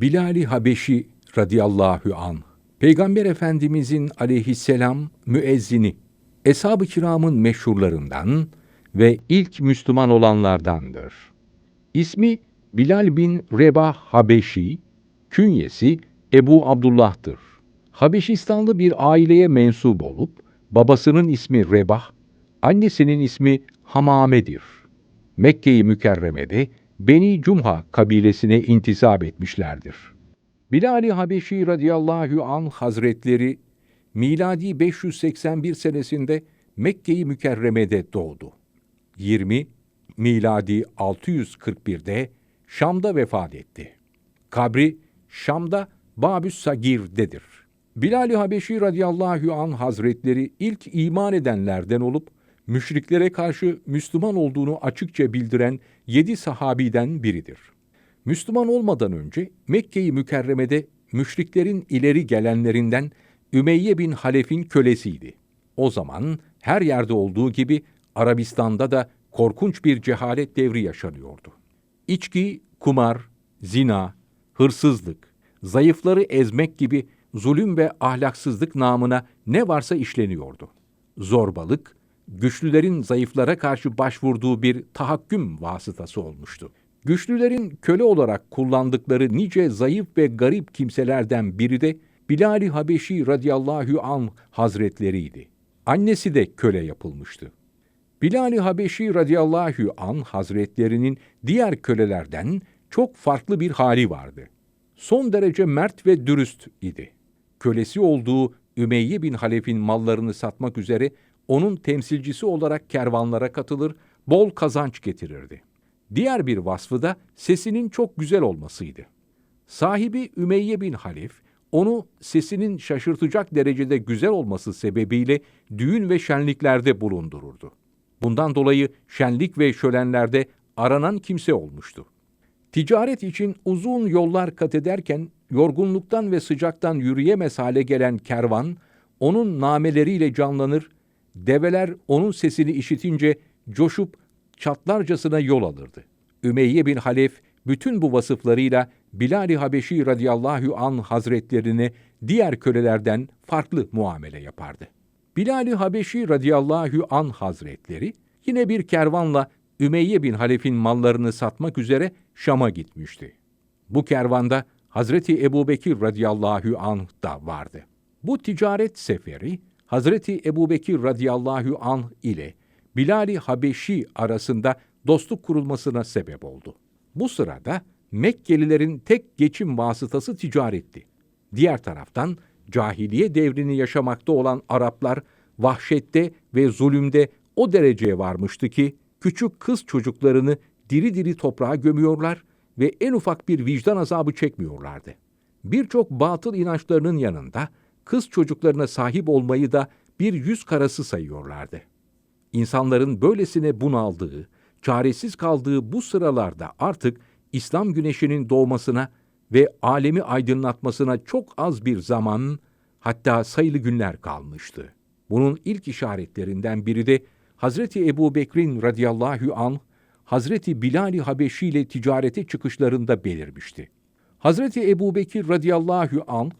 Bilal-i Habeşi radıyallahu an Peygamber Efendimizin aleyhisselam müezzini, Eshab-ı kiramın meşhurlarından ve ilk Müslüman olanlardandır. İsmi Bilal bin Rebah Habeşi, künyesi Ebu Abdullah'tır. Habeşistanlı bir aileye mensup olup, babasının ismi Rebah, annesinin ismi Hamame'dir. Mekke-i Mükerreme'de Beni Cumha kabilesine intisap etmişlerdir. Bilal-i Habeşi radıyallahu an hazretleri miladi 581 senesinde Mekke-i Mükerreme'de doğdu. 20 miladi 641'de Şam'da vefat etti. Kabri Şam'da Babüs Sagir'dedir. Bilal-i Habeşi radıyallahu an hazretleri ilk iman edenlerden olup müşriklere karşı Müslüman olduğunu açıkça bildiren yedi sahabiden biridir. Müslüman olmadan önce Mekke-i Mükerreme'de müşriklerin ileri gelenlerinden Ümeyye bin Halef'in kölesiydi. O zaman her yerde olduğu gibi Arabistan'da da korkunç bir cehalet devri yaşanıyordu. İçki, kumar, zina, hırsızlık, zayıfları ezmek gibi zulüm ve ahlaksızlık namına ne varsa işleniyordu. Zorbalık, güçlülerin zayıflara karşı başvurduğu bir tahakküm vasıtası olmuştu. Güçlülerin köle olarak kullandıkları nice zayıf ve garip kimselerden biri de Bilal-i Habeşi radıyallahu an hazretleriydi. Annesi de köle yapılmıştı. Bilal-i Habeşi radıyallahu an hazretlerinin diğer kölelerden çok farklı bir hali vardı. Son derece mert ve dürüst idi. Kölesi olduğu Ümeyye bin Halef'in mallarını satmak üzere onun temsilcisi olarak kervanlara katılır, bol kazanç getirirdi. Diğer bir vasfı da sesinin çok güzel olmasıydı. Sahibi Ümeyye bin Halef, onu sesinin şaşırtacak derecede güzel olması sebebiyle düğün ve şenliklerde bulundururdu. Bundan dolayı şenlik ve şölenlerde aranan kimse olmuştu. Ticaret için uzun yollar kat ederken yorgunluktan ve sıcaktan yürüyemez hale gelen kervan onun nameleriyle canlanır, develer onun sesini işitince coşup çatlarcasına yol alırdı. Ümeyye bin Halef bütün bu vasıflarıyla Bilal-i Habeşi radıyallahu an hazretlerine diğer kölelerden farklı muamele yapardı. Bilal-i Habeşi radıyallahu an hazretleri yine bir kervanla Ümeyye bin Halef'in mallarını satmak üzere Şam'a gitmişti. Bu kervanda Hazreti Ebubekir radıyallahu anh da vardı. Bu ticaret seferi Hazreti Ebubekir radıyallahu anh ile Bilal-i Habeşi arasında dostluk kurulmasına sebep oldu. Bu sırada Mekkelilerin tek geçim vasıtası ticaretti. Diğer taraftan cahiliye devrini yaşamakta olan Araplar vahşette ve zulümde o dereceye varmıştı ki küçük kız çocuklarını diri diri toprağa gömüyorlar ve en ufak bir vicdan azabı çekmiyorlardı. Birçok batıl inançlarının yanında kız çocuklarına sahip olmayı da bir yüz karası sayıyorlardı. İnsanların böylesine bunaldığı, çaresiz kaldığı bu sıralarda artık İslam güneşinin doğmasına ve alemi aydınlatmasına çok az bir zaman, hatta sayılı günler kalmıştı. Bunun ilk işaretlerinden biri de Hazreti Ebu Bekir'in radıyallahu anh, Hazreti Bilal-i Habeşi ile ticarete çıkışlarında belirmişti. Hazreti Ebu Bekir radıyallahu anh,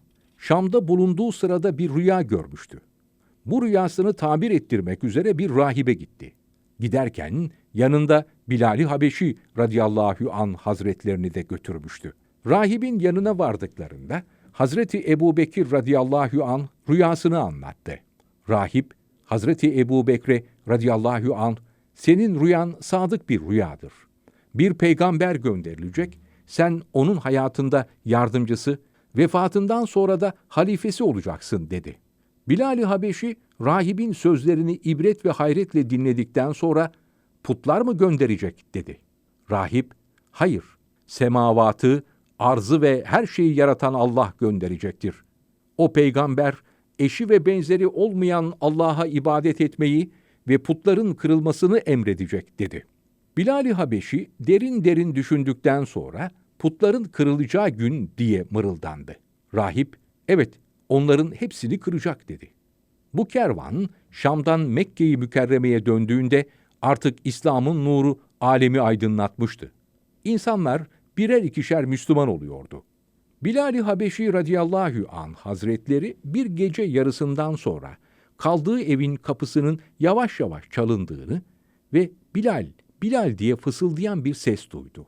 Şam'da bulunduğu sırada bir rüya görmüştü. Bu rüyasını tabir ettirmek üzere bir rahibe gitti. Giderken yanında Bilal-i Habeşi radıyallahu an hazretlerini de götürmüştü. Rahibin yanına vardıklarında Hazreti Ebu Bekir radıyallahu an rüyasını anlattı. Rahip, Hazreti Ebu Bekre radıyallahu an senin rüyan sadık bir rüyadır. Bir peygamber gönderilecek, sen onun hayatında yardımcısı, vefatından sonra da halifesi olacaksın dedi. Bilal-i Habeşi rahibin sözlerini ibret ve hayretle dinledikten sonra putlar mı gönderecek dedi. Rahip, hayır, semavatı, arzı ve her şeyi yaratan Allah gönderecektir. O peygamber, eşi ve benzeri olmayan Allah'a ibadet etmeyi ve putların kırılmasını emredecek dedi. Bilal-i Habeşi derin derin düşündükten sonra putların kırılacağı gün diye mırıldandı. Rahip, evet onların hepsini kıracak dedi. Bu kervan Şam'dan Mekke'yi mükerremeye döndüğünde artık İslam'ın nuru alemi aydınlatmıştı. İnsanlar birer ikişer Müslüman oluyordu. Bilal-i Habeşi radıyallahu an hazretleri bir gece yarısından sonra kaldığı evin kapısının yavaş yavaş çalındığını ve Bilal, Bilal diye fısıldayan bir ses duydu.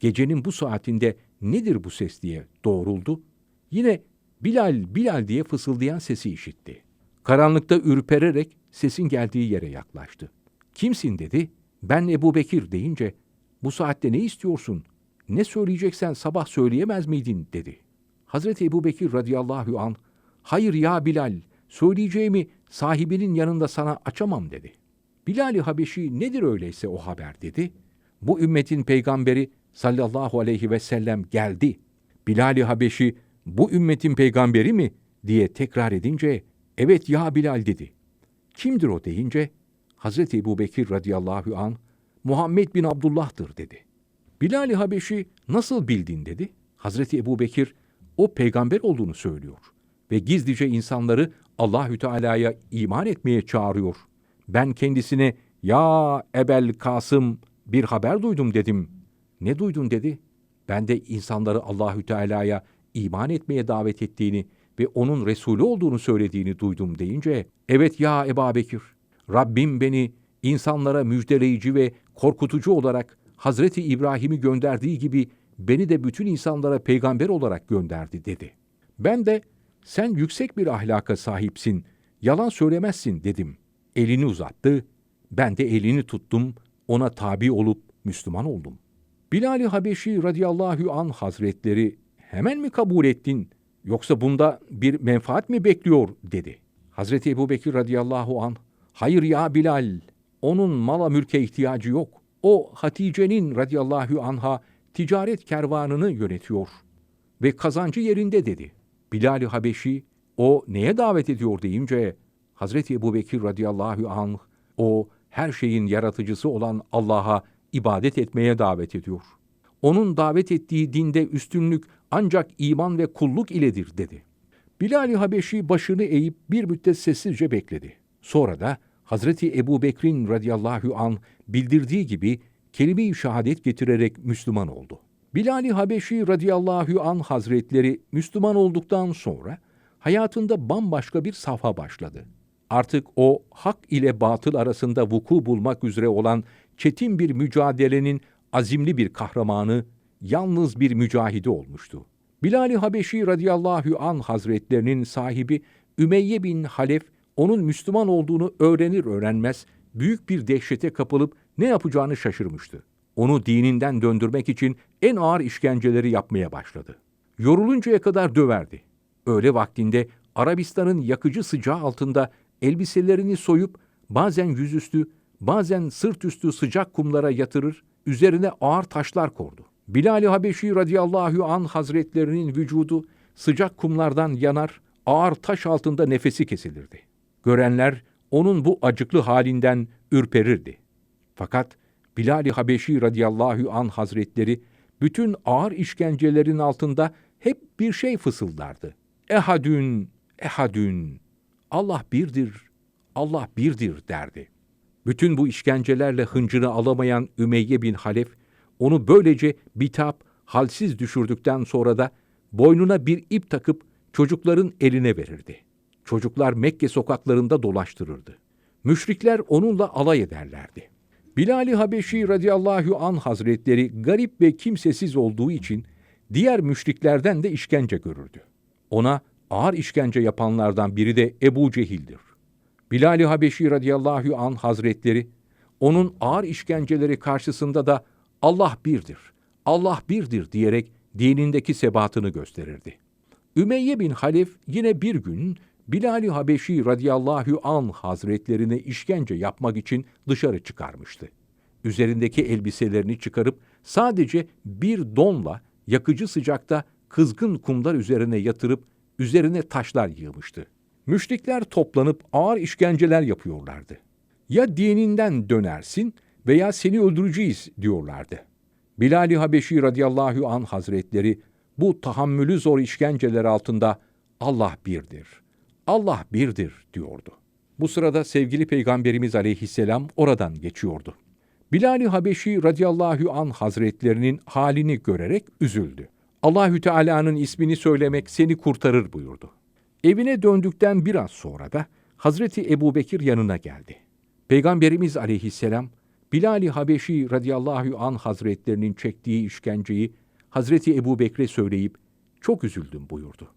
Gecenin bu saatinde nedir bu ses diye doğruldu. Yine Bilal, Bilal diye fısıldayan sesi işitti. Karanlıkta ürpererek sesin geldiği yere yaklaştı. Kimsin dedi. Ben Ebu Bekir deyince bu saatte ne istiyorsun? Ne söyleyeceksen sabah söyleyemez miydin dedi. Hazreti Ebu Bekir radıyallahu an hayır ya Bilal söyleyeceğimi sahibinin yanında sana açamam dedi. Bilal-i Habeşi nedir öyleyse o haber dedi. Bu ümmetin peygamberi sallallahu aleyhi ve sellem geldi. Bilal-i Habeşi bu ümmetin peygamberi mi diye tekrar edince evet ya Bilal dedi. Kimdir o deyince Hazreti Ebu Bekir radıyallahu an Muhammed bin Abdullah'tır dedi. Bilal-i Habeşi nasıl bildin dedi. Hazreti Ebu Bekir o peygamber olduğunu söylüyor ve gizlice insanları Allahü Teala'ya iman etmeye çağırıyor. Ben kendisine ya Ebel Kasım bir haber duydum dedim. Ne duydun dedi. Ben de insanları Allahü Teala'ya iman etmeye davet ettiğini ve onun Resulü olduğunu söylediğini duydum deyince, evet ya Eba Bekir, Rabbim beni insanlara müjdeleyici ve korkutucu olarak Hazreti İbrahim'i gönderdiği gibi beni de bütün insanlara peygamber olarak gönderdi dedi. Ben de sen yüksek bir ahlaka sahipsin, yalan söylemezsin dedim. Elini uzattı, ben de elini tuttum, ona tabi olup Müslüman oldum. Bilal-i Habeşi radıyallahu an hazretleri hemen mi kabul ettin yoksa bunda bir menfaat mi bekliyor dedi. Hazreti Ebu Bekir radıyallahu an hayır ya Bilal onun mala mülke ihtiyacı yok. O Hatice'nin radıyallahu anha ticaret kervanını yönetiyor ve kazancı yerinde dedi. Bilal-i Habeşi o neye davet ediyor deyince Hazreti Ebu Bekir radıyallahu anh o her şeyin yaratıcısı olan Allah'a ibadet etmeye davet ediyor. Onun davet ettiği dinde üstünlük ancak iman ve kulluk iledir dedi. Bilal-i Habeşi başını eğip bir müddet sessizce bekledi. Sonra da Hazreti Ebu Bekir'in radıyallahu an bildirdiği gibi kelime-i şehadet getirerek Müslüman oldu. Bilal-i Habeşi radıyallahu an hazretleri Müslüman olduktan sonra hayatında bambaşka bir safha başladı. Artık o hak ile batıl arasında vuku bulmak üzere olan çetin bir mücadelenin azimli bir kahramanı, yalnız bir mücahidi olmuştu. Bilal-i Habeşi radıyallahu an hazretlerinin sahibi Ümeyye bin Halef onun Müslüman olduğunu öğrenir öğrenmez büyük bir dehşete kapılıp ne yapacağını şaşırmıştı. Onu dininden döndürmek için en ağır işkenceleri yapmaya başladı. Yoruluncaya kadar döverdi. Öğle vaktinde Arabistan'ın yakıcı sıcağı altında elbiselerini soyup bazen yüzüstü, bazen sırt üstü sıcak kumlara yatırır, üzerine ağır taşlar kordu. Bilal-i Habeşi radıyallahu an hazretlerinin vücudu sıcak kumlardan yanar, ağır taş altında nefesi kesilirdi. Görenler onun bu acıklı halinden ürperirdi. Fakat Bilal-i Habeşi radıyallahu an hazretleri bütün ağır işkencelerin altında hep bir şey fısıldardı. Ehadün, ehadün, Allah birdir, Allah birdir derdi. Bütün bu işkencelerle hıncını alamayan Ümeyye bin Halef, onu böylece bitap, halsiz düşürdükten sonra da boynuna bir ip takıp çocukların eline verirdi. Çocuklar Mekke sokaklarında dolaştırırdı. Müşrikler onunla alay ederlerdi. Bilal-i Habeşi radıyallahu an hazretleri garip ve kimsesiz olduğu için diğer müşriklerden de işkence görürdü. Ona ağır işkence yapanlardan biri de Ebu Cehil'dir. Bilal-i Habeşi radıyallahu an hazretleri onun ağır işkenceleri karşısında da Allah birdir, Allah birdir diyerek dinindeki sebatını gösterirdi. Ümeyye bin Halef yine bir gün Bilal-i Habeşi radıyallahu an hazretlerine işkence yapmak için dışarı çıkarmıştı. Üzerindeki elbiselerini çıkarıp sadece bir donla yakıcı sıcakta kızgın kumlar üzerine yatırıp üzerine taşlar yığmıştı. Müşrikler toplanıp ağır işkenceler yapıyorlardı. Ya dininden dönersin veya seni öldüreceğiz diyorlardı. Bilal-i Habeşi radıyallahu an hazretleri bu tahammülü zor işkenceler altında Allah birdir, Allah birdir diyordu. Bu sırada sevgili Peygamberimiz aleyhisselam oradan geçiyordu. Bilal-i Habeşi radıyallahu an hazretlerinin halini görerek üzüldü. Allahü Teala'nın ismini söylemek seni kurtarır buyurdu. Evine döndükten biraz sonra da Hazreti Ebubekir yanına geldi. Peygamberimiz aleyhisselam Bilal-i Habeşi radıyallahu an hazretlerinin çektiği işkenceyi Hazreti Ebubekir'e söyleyip çok üzüldüm buyurdu.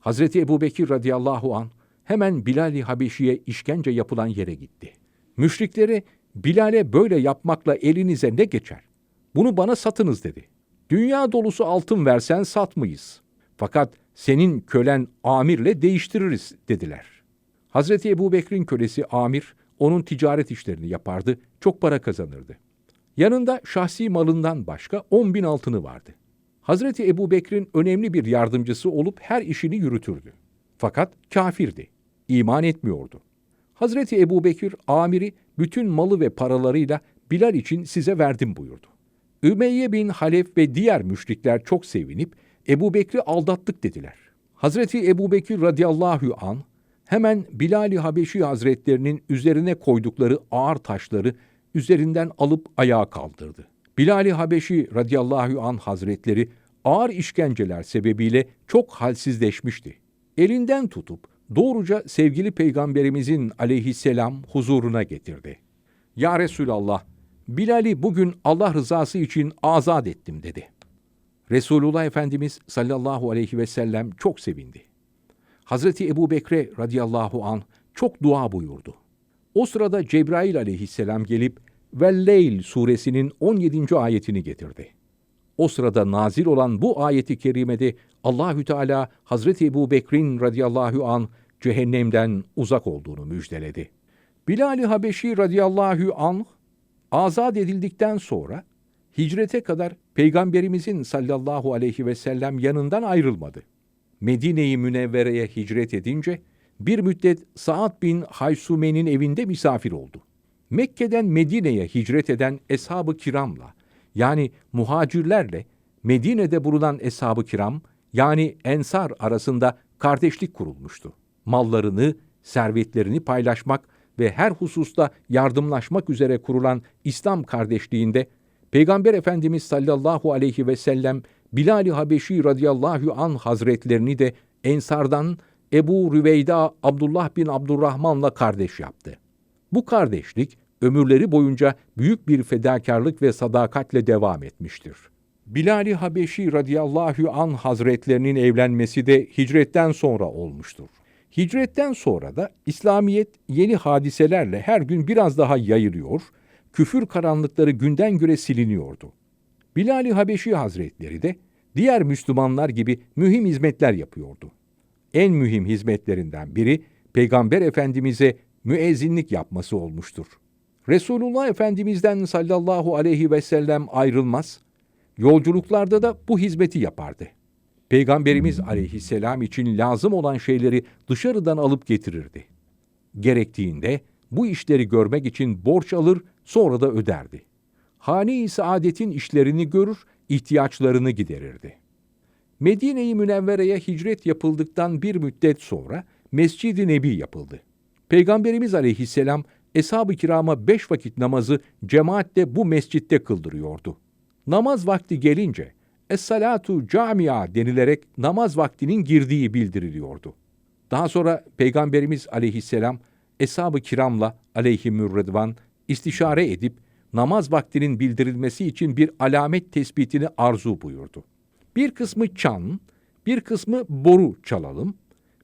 Hazreti Ebubekir radıyallahu an hemen Bilal-i Habeşi'ye işkence yapılan yere gitti. Müşriklere Bilal'e böyle yapmakla elinize ne geçer? Bunu bana satınız dedi. Dünya dolusu altın versen satmayız. Fakat senin kölen amirle değiştiririz dediler. Hazreti Ebu Bekir'in kölesi amir onun ticaret işlerini yapardı, çok para kazanırdı. Yanında şahsi malından başka on bin altını vardı. Hazreti Ebu Bekir'in önemli bir yardımcısı olup her işini yürütürdü. Fakat kafirdi, iman etmiyordu. Hazreti Ebu Bekir amiri bütün malı ve paralarıyla Bilal için size verdim buyurdu. Ümeyye bin Halef ve diğer müşrikler çok sevinip Ebu Bekir'i aldattık dediler. Hazreti Ebu Bekir radıyallahu an hemen Bilal-i Habeşi hazretlerinin üzerine koydukları ağır taşları üzerinden alıp ayağa kaldırdı. Bilal-i Habeşi radıyallahu an hazretleri ağır işkenceler sebebiyle çok halsizleşmişti. Elinden tutup doğruca sevgili peygamberimizin aleyhisselam huzuruna getirdi. Ya Resulallah, Bilal'i bugün Allah rızası için azat ettim dedi. Resulullah Efendimiz sallallahu aleyhi ve sellem çok sevindi. Hazreti Ebu Bekre radıyallahu an çok dua buyurdu. O sırada Cebrail aleyhisselam gelip Velleyl suresinin 17. ayetini getirdi. O sırada nazil olan bu ayeti kerimede Allahü Teala Hazreti Ebu Bekrin radıyallahu an cehennemden uzak olduğunu müjdeledi. Bilal-i Habeşi radıyallahu anh azat edildikten sonra hicrete kadar Peygamberimizin sallallahu aleyhi ve sellem yanından ayrılmadı. Medine-i Münevvere'ye hicret edince bir müddet Sa'd bin Haysume'nin evinde misafir oldu. Mekke'den Medine'ye hicret eden eshab-ı kiramla yani muhacirlerle Medine'de bulunan eshab-ı kiram yani ensar arasında kardeşlik kurulmuştu. Mallarını, servetlerini paylaşmak ve her hususta yardımlaşmak üzere kurulan İslam kardeşliğinde Peygamber Efendimiz sallallahu aleyhi ve sellem Bilal-i Habeşi radıyallahu an hazretlerini de Ensardan Ebu Rüveyda Abdullah bin Abdurrahman'la kardeş yaptı. Bu kardeşlik ömürleri boyunca büyük bir fedakarlık ve sadakatle devam etmiştir. Bilal-i Habeşi radıyallahu an hazretlerinin evlenmesi de hicretten sonra olmuştur. Hicretten sonra da İslamiyet yeni hadiselerle her gün biraz daha yayılıyor, küfür karanlıkları günden göre siliniyordu. Bilal-i Habeşi Hazretleri de diğer Müslümanlar gibi mühim hizmetler yapıyordu. En mühim hizmetlerinden biri Peygamber Efendimiz'e müezzinlik yapması olmuştur. Resulullah Efendimiz'den sallallahu aleyhi ve sellem ayrılmaz, yolculuklarda da bu hizmeti yapardı. Peygamberimiz aleyhisselam için lazım olan şeyleri dışarıdan alıp getirirdi. Gerektiğinde bu işleri görmek için borç alır, sonra da öderdi. Hane-i saadetin işlerini görür, ihtiyaçlarını giderirdi. Medine-i Münevvere'ye hicret yapıldıktan bir müddet sonra Mescid-i Nebi yapıldı. Peygamberimiz aleyhisselam eshab-ı kirama beş vakit namazı cemaatle bu mescitte kıldırıyordu. Namaz vakti gelince Es-salatu camia denilerek namaz vaktinin girdiği bildiriliyordu. Daha sonra Peygamberimiz aleyhisselam eshab-ı kiramla aleyhimürredvan istişare edip namaz vaktinin bildirilmesi için bir alamet tespitini arzu buyurdu. Bir kısmı çan, bir kısmı boru çalalım,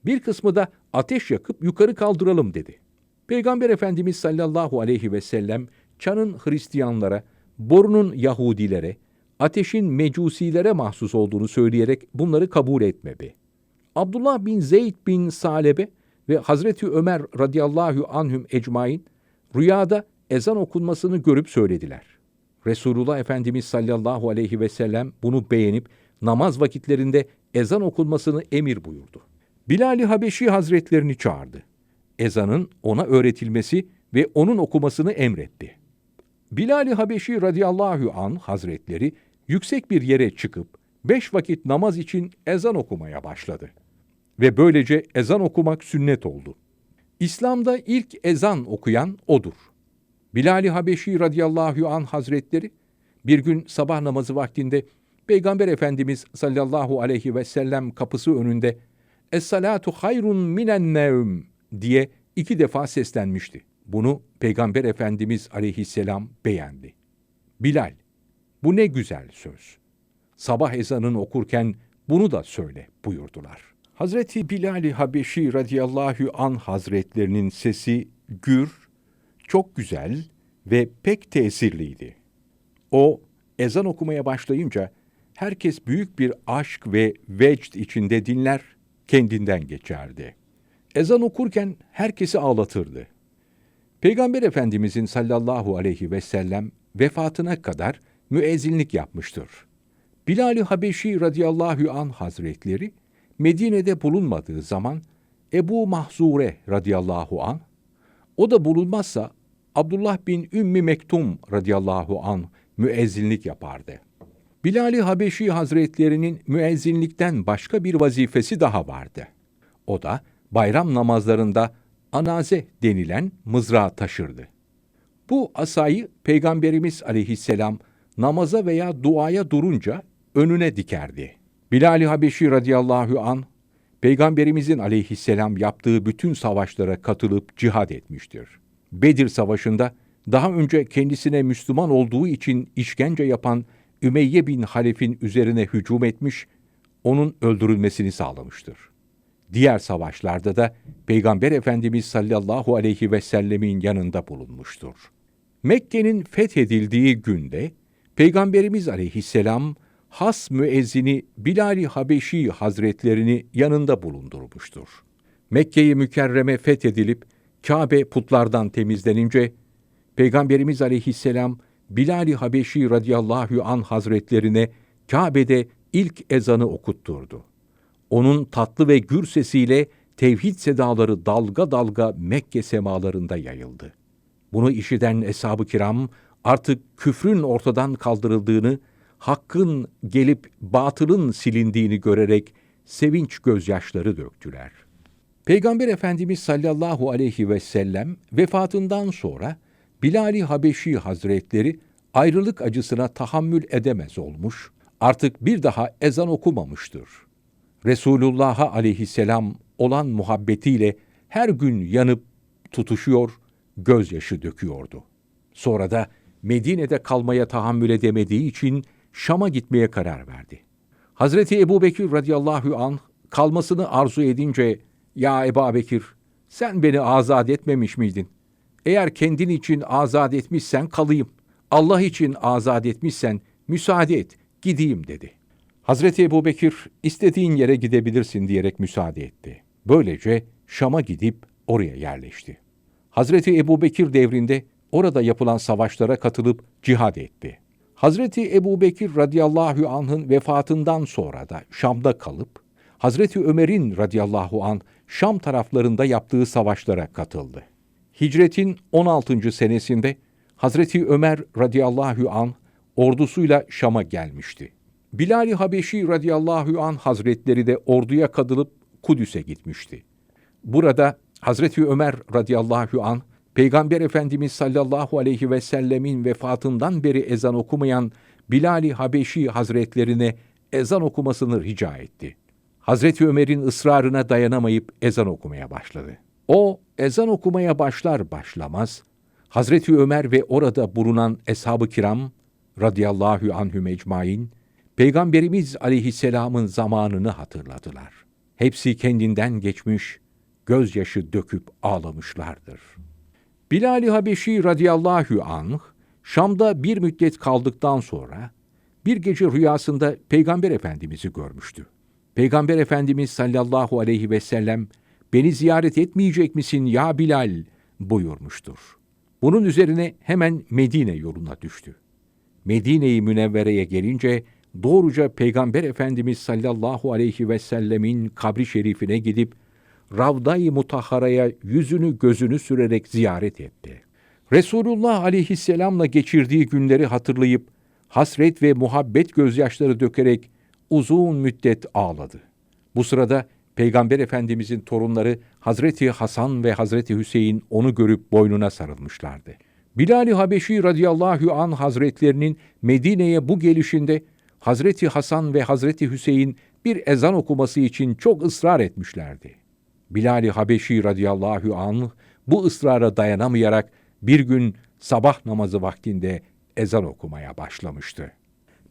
bir kısmı da ateş yakıp yukarı kaldıralım dedi. Peygamber Efendimiz sallallahu aleyhi ve sellem çanın Hristiyanlara, borunun Yahudilere, ateşin mecusilere mahsus olduğunu söyleyerek bunları kabul etmedi. Abdullah bin Zeyd bin Salebe ve Hazreti Ömer radıyallahu anhüm ecmain rüyada ezan okunmasını görüp söylediler. Resulullah Efendimiz sallallahu aleyhi ve sellem bunu beğenip namaz vakitlerinde ezan okunmasını emir buyurdu. Bilal-i Habeşi Hazretlerini çağırdı. Ezanın ona öğretilmesi ve onun okumasını emretti. Bilal-i Habeşi radıyallahu an hazretleri yüksek bir yere çıkıp beş vakit namaz için ezan okumaya başladı. Ve böylece ezan okumak sünnet oldu. İslam'da ilk ezan okuyan odur. Bilal-i Habeşi radıyallahu an hazretleri bir gün sabah namazı vaktinde Peygamber Efendimiz sallallahu aleyhi ve sellem kapısı önünde Es-salatu hayrun minen nevm diye iki defa seslenmişti. Bunu Peygamber Efendimiz aleyhisselam beğendi. Bilal, bu ne güzel söz. Sabah ezanını okurken bunu da söyle buyurdular. Hazreti Bilal-i Habeşi radıyallahu an hazretlerinin sesi gür, çok güzel ve pek tesirliydi. O ezan okumaya başlayınca herkes büyük bir aşk ve vecd içinde dinler, kendinden geçerdi. Ezan okurken herkesi ağlatırdı. Peygamber Efendimizin sallallahu aleyhi ve sellem vefatına kadar müezzinlik yapmıştır. Bilal-i Habeşi radıyallahu an hazretleri Medine'de bulunmadığı zaman Ebu Mahzure radıyallahu an o da bulunmazsa Abdullah bin Ümmi Mektum radıyallahu an müezzinlik yapardı. Bilal-i Habeşi Hazretlerinin müezzinlikten başka bir vazifesi daha vardı. O da bayram namazlarında anaze denilen mızrağı taşırdı. Bu asayı Peygamberimiz aleyhisselam namaza veya duaya durunca önüne dikerdi. Bilal-i Habeşi radıyallahu an Peygamberimizin aleyhisselam yaptığı bütün savaşlara katılıp cihad etmiştir. Bedir Savaşı'nda daha önce kendisine Müslüman olduğu için işkence yapan Ümeyye bin Halef'in üzerine hücum etmiş, onun öldürülmesini sağlamıştır. Diğer savaşlarda da Peygamber Efendimiz sallallahu aleyhi ve sellemin yanında bulunmuştur. Mekke'nin fethedildiği günde Peygamberimiz aleyhisselam has müezzini Bilal-i Habeşi Hazretlerini yanında bulundurmuştur. Mekke-i Mükerreme fethedilip Kabe putlardan temizlenince Peygamberimiz aleyhisselam Bilal-i Habeşi radıyallahu an hazretlerine Kabe'de ilk ezanı okutturdu. Onun tatlı ve gür sesiyle tevhid sedaları dalga dalga Mekke semalarında yayıldı. Bunu işiten eshab-ı kiram artık küfrün ortadan kaldırıldığını, hakkın gelip batılın silindiğini görerek sevinç gözyaşları döktüler. Peygamber Efendimiz sallallahu aleyhi ve sellem vefatından sonra Bilal-i Habeşi Hazretleri ayrılık acısına tahammül edemez olmuş, artık bir daha ezan okumamıştır. Resulullah'a aleyhisselam olan muhabbetiyle her gün yanıp tutuşuyor, gözyaşı döküyordu. Sonra da Medine'de kalmaya tahammül edemediği için Şam'a gitmeye karar verdi. Hazreti Ebu Bekir radıyallahu anh kalmasını arzu edince, ''Ya Ebu Bekir, sen beni azat etmemiş miydin? Eğer kendin için azat etmişsen kalayım. Allah için azat etmişsen müsaade et, gideyim dedi. Hazreti Ebu Bekir istediğin yere gidebilirsin diyerek müsaade etti. Böylece Şam'a gidip oraya yerleşti. Hazreti Ebu Bekir devrinde orada yapılan savaşlara katılıp cihad etti. Hazreti Ebu Bekir radıyallahu anh'ın vefatından sonra da Şam'da kalıp, Hazreti Ömer'in radıyallahu anh Şam taraflarında yaptığı savaşlara katıldı. Hicretin 16. senesinde Hazreti Ömer radıyallahu an ordusuyla Şam'a gelmişti. Bilal-i Habeşi radıyallahu an hazretleri de orduya katılıp Kudüs'e gitmişti. Burada Hazreti Ömer radıyallahu an Peygamber Efendimiz sallallahu aleyhi ve sellemin vefatından beri ezan okumayan Bilal-i Habeşi hazretlerine ezan okumasını rica etti. Hazreti Ömer'in ısrarına dayanamayıp ezan okumaya başladı. O ezan okumaya başlar başlamaz Hazreti Ömer ve orada bulunan eshab-ı kiram radıyallahu anhüm ecmain Peygamberimiz aleyhisselamın zamanını hatırladılar. Hepsi kendinden geçmiş, gözyaşı döküp ağlamışlardır. Bilal-i Habeşi radıyallahu anh Şam'da bir müddet kaldıktan sonra bir gece rüyasında Peygamber Efendimiz'i görmüştü. Peygamber Efendimiz sallallahu aleyhi ve sellem beni ziyaret etmeyecek misin ya Bilal buyurmuştur. Bunun üzerine hemen Medine yoluna düştü. Medine-i Münevvere'ye gelince doğruca Peygamber Efendimiz sallallahu aleyhi ve sellemin kabri şerifine gidip Ravda-i Mutahhara'ya yüzünü gözünü sürerek ziyaret etti. Resulullah aleyhisselamla geçirdiği günleri hatırlayıp hasret ve muhabbet gözyaşları dökerek uzun müddet ağladı. Bu sırada Peygamber Efendimizin torunları Hazreti Hasan ve Hazreti Hüseyin onu görüp boynuna sarılmışlardı. Bilal-i Habeşi radıyallahu an hazretlerinin Medine'ye bu gelişinde Hazreti Hasan ve Hazreti Hüseyin bir ezan okuması için çok ısrar etmişlerdi. Bilal-i Habeşi radıyallahu anh bu ısrara dayanamayarak bir gün sabah namazı vaktinde ezan okumaya başlamıştı.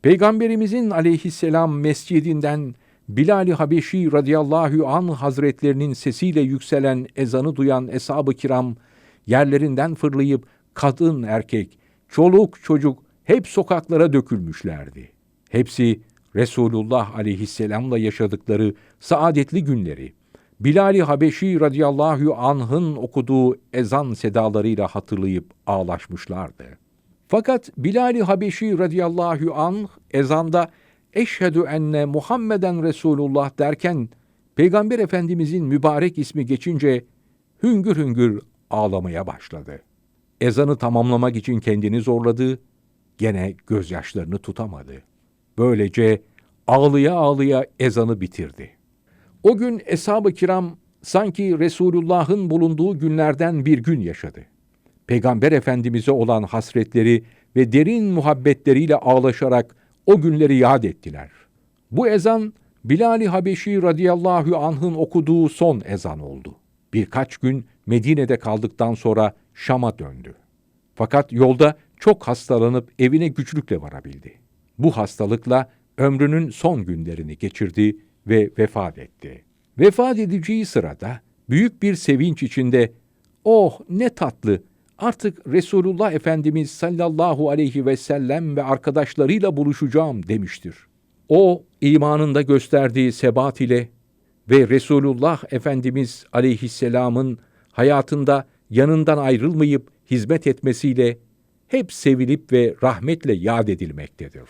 Peygamberimizin aleyhisselam mescidinden Bilal-i Habeşi radıyallahu anh hazretlerinin sesiyle yükselen ezanı duyan eshab-ı kiram yerlerinden fırlayıp kadın erkek, çoluk çocuk hep sokaklara dökülmüşlerdi. Hepsi Resulullah aleyhisselamla yaşadıkları saadetli günleri, Bilal-i Habeşi radıyallahu anh'ın okuduğu ezan sedalarıyla hatırlayıp ağlaşmışlardı. Fakat Bilal-i Habeşi radıyallahu anh ezanda eşhedü enne Muhammeden Resulullah derken Peygamber Efendimizin mübarek ismi geçince hüngür hüngür ağlamaya başladı. Ezanı tamamlamak için kendini zorladı, gene gözyaşlarını tutamadı. Böylece ağlıya ağlıya ezanı bitirdi. O gün eshab-ı kiram sanki Resulullah'ın bulunduğu günlerden bir gün yaşadı. Peygamber Efendimiz'e olan hasretleri ve derin muhabbetleriyle ağlaşarak o günleri yad ettiler. Bu ezan Bilal-i Habeşi radıyallahu anh'ın okuduğu son ezan oldu. Birkaç gün Medine'de kaldıktan sonra Şam'a döndü. Fakat yolda çok hastalanıp evine güçlükle varabildi. Bu hastalıkla ömrünün son günlerini geçirdi ve vefat etti. Vefat edeceği sırada büyük bir sevinç içinde "Oh ne tatlı! Artık Resulullah Efendimiz sallallahu aleyhi ve sellem ve arkadaşlarıyla buluşacağım." demiştir. O imanında gösterdiği sebat ile ve Resulullah Efendimiz aleyhisselamın hayatında yanından ayrılmayıp hizmet etmesiyle hep sevilip ve rahmetle yad edilmektedir.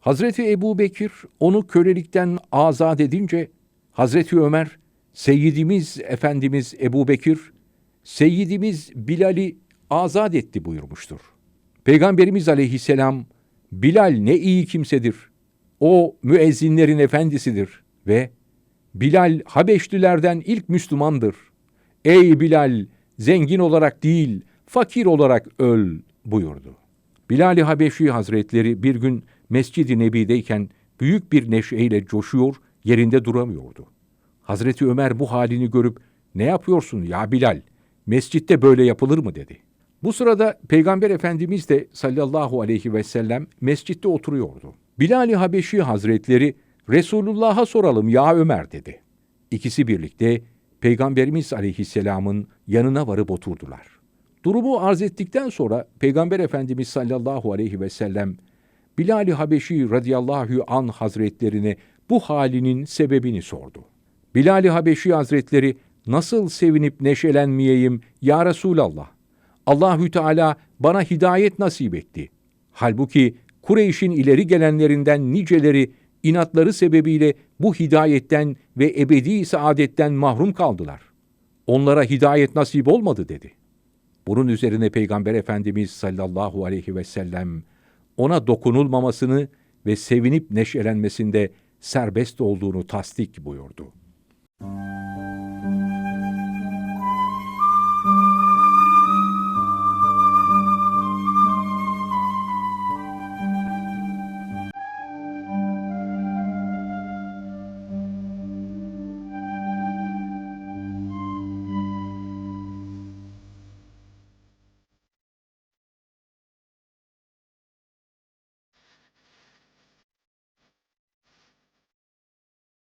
Hazreti Ebu Bekir onu kölelikten azat edince Hazreti Ömer, Seyyidimiz Efendimiz Ebu Bekir, Seyyidimiz Bilal'i azat etti buyurmuştur. Peygamberimiz aleyhisselam, Bilal ne iyi kimsedir. O müezzinlerin efendisidir ve Bilal Habeşlilerden ilk Müslümandır. Ey Bilal, zengin olarak değil, fakir olarak öl buyurdu. Bilal-i Habeşi Hazretleri bir gün Mescid-i Nebi'deyken büyük bir neşeyle coşuyor, yerinde duramıyordu. Hazreti Ömer bu halini görüp ne yapıyorsun ya Bilal? Mescitte böyle yapılır mı dedi. Bu sırada Peygamber Efendimiz de sallallahu aleyhi ve sellem mescitte oturuyordu. Bilal-i Habeşi Hazretleri Resulullah'a soralım ya Ömer dedi. İkisi birlikte Peygamberimiz aleyhisselamın yanına varıp oturdular. Durumu arz ettikten sonra Peygamber Efendimiz sallallahu aleyhi ve sellem Bilal-i Habeşi radıyallahu an hazretlerine bu halinin sebebini sordu. Bilal-i Habeşi hazretleri nasıl sevinip neşelenmeyeyim ya Resulallah? Allahü Teala bana hidayet nasip etti. Halbuki Kureyş'in ileri gelenlerinden niceleri inatları sebebiyle bu hidayetten ve ebedi saadetten mahrum kaldılar. Onlara hidayet nasip olmadı dedi. Bunun üzerine Peygamber Efendimiz sallallahu aleyhi ve sellem ona dokunulmamasını ve sevinip neşelenmesinde serbest olduğunu tasdik buyurdu.